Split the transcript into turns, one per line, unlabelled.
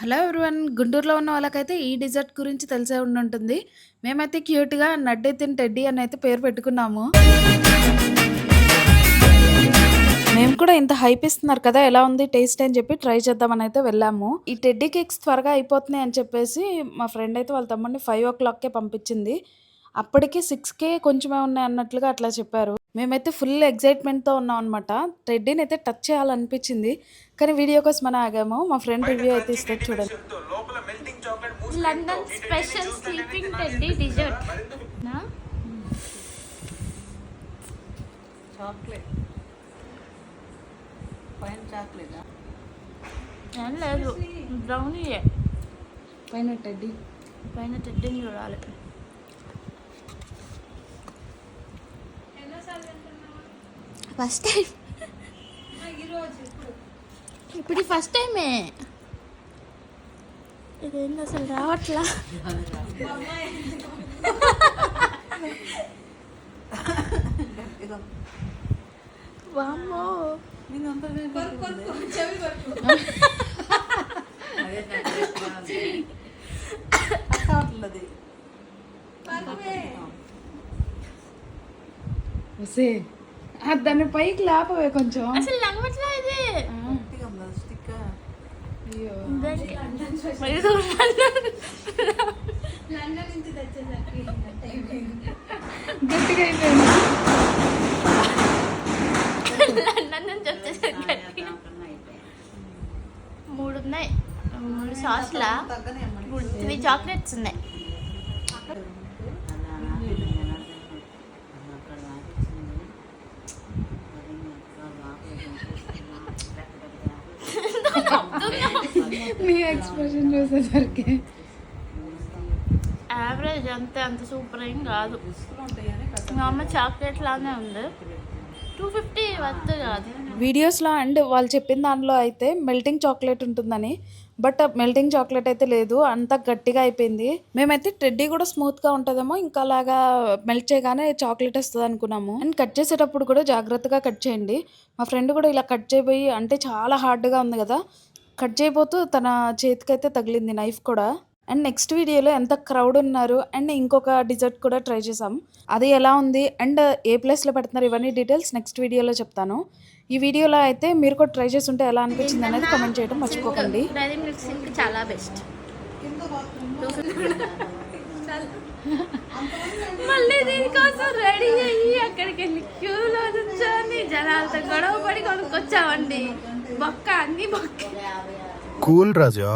Hello everyone గుంటూరులో ఉన్న వాళ్ళకైతే ఈ డిజర్ట్ గురించి తెలిసే ఉండి ఉంటుంది మేమైతే క్యూట్గా నడ్డి తిన్ టెడ్డీ అని అయితే పేరు పెట్టుకున్నాము. మేము కూడా ఇంత హైప్ ఇస్తున్నారు కదా ఎలా ఉంది టేస్ట్ అని చెప్పి ట్రై చేద్దామని అయితే వెళ్ళాము. ఈ టెడ్డీ కేక్స్ త్వరగా అయిపోతున్నాయి అని చెప్పేసి మా ఫ్రెండ్ అయితే వాళ్ళ తమ్ముడిని ఫైవ్ ఓ క్లాక్కే పంపించింది. అప్పటికి సిక్స్కే కొంచెమే ఉన్నాయి అన్నట్లుగా అట్లా చెప్పారు. మేమైతే ఫుల్ ఎగ్జైట్మెంట్తో ఉన్నాం అనమాట టెడ్డీని అయితే టచ్ చేయాలనిపించింది. కానీ వీడియో కోసం మనం ఆగాము. మా ఫ్రెండ్ రివ్యూ అయితే ఇస్తే చూడండి.
లోపల melting
chocolate London special sleeping teddy dessert.
Chocolate. పైన చాక్లెటా?
ఏం లేదు. బ్రౌనీయే.
పైన టెడ్డీ.
పైన టెడ్డీని చూడాలి. ఫస్ట్ టైం ఇప్పుడు ఫస్ట్ టైమే ఇదేంది అసలు రావట్లా
ఇదో
వామ్మో
నేను అంత అదే అక్కట్లది
వసే దాన్ని పైకి లేపవే కొంచెం.
అసలు లంగట్లా ఇది?
స్టిక్
అయ్యో
మరి చూడాలి.
గట్టిగా. అయిపోయింది
లండన్ నుంచి వచ్చేసరికి మూడు ఉన్నాయి మూడు. సాస్లా త్రీ చాక్లెట్స్ ఉన్నాయి.
మీ ఎక్స్ప్రెషన్ చూసేసరికి
యావరేజ్ అంతే అంత సూపర్ ఏం కాదు. మా అమ్మ చాక్లెట్ లానే ఉంది. టూ ఫిఫ్టీ వర్త్ కాదు.
వీడియోస్లో అండ్ వాళ్ళు చెప్పిన దానిలో అయితే మెల్టింగ్ చాక్లెట్ ఉంటుందని బట్ మెల్టింగ్ చాక్లెట్ అయితే లేదు అంత గట్టిగా అయిపోయింది. మేమైతే టెడ్డీ కూడా స్మూత్గా ఉంటుందేమో ఇంకా అలాగా మెల్ట్ చేయగానే చాక్లెట్ వస్తుంది అనుకున్నాము. అండ్ కట్ చేసేటప్పుడు కూడా జాగ్రత్తగా కట్ చేయండి. మా ఫ్రెండ్ కూడా ఇలా కట్ చేయబోయి అంటే చాలా హార్డ్గా ఉంది కదా కట్ చేయబోతూ తన చేతికైతే తగిలింది నైఫ్ కూడా. అండ్ నెక్స్ట్ వీడియోలో ఎంత క్రౌడ్ ఉన్నారు అండ్ ఇంకొక డిజర్ట్ కూడా ట్రై చేసాం అది ఎలా ఉంది అండ్ ఏ ప్లేస్లో పెడుతున్నారు ఇవన్నీ డీటెయిల్స్ నెక్స్ట్ వీడియోలో చెప్తాను. ఈ వీడియోలో అయితే మీరు కూడా ట్రై చేసి ఉంటే ఎలా అనిపించింది అనేది కమెంట్ చేయడం మర్చిపోకండి.
చాలా బెస్ట్ మళ్ళీ దీనికోసం రెడీ అయ్యి అక్కడికి వెళ్ళి క్యూలో నుంచొని జనాలతో గొడవ పడి కొనుక్కొచ్చామండి. బొక్క అన్ని బొక్క.
కూల్ రాజా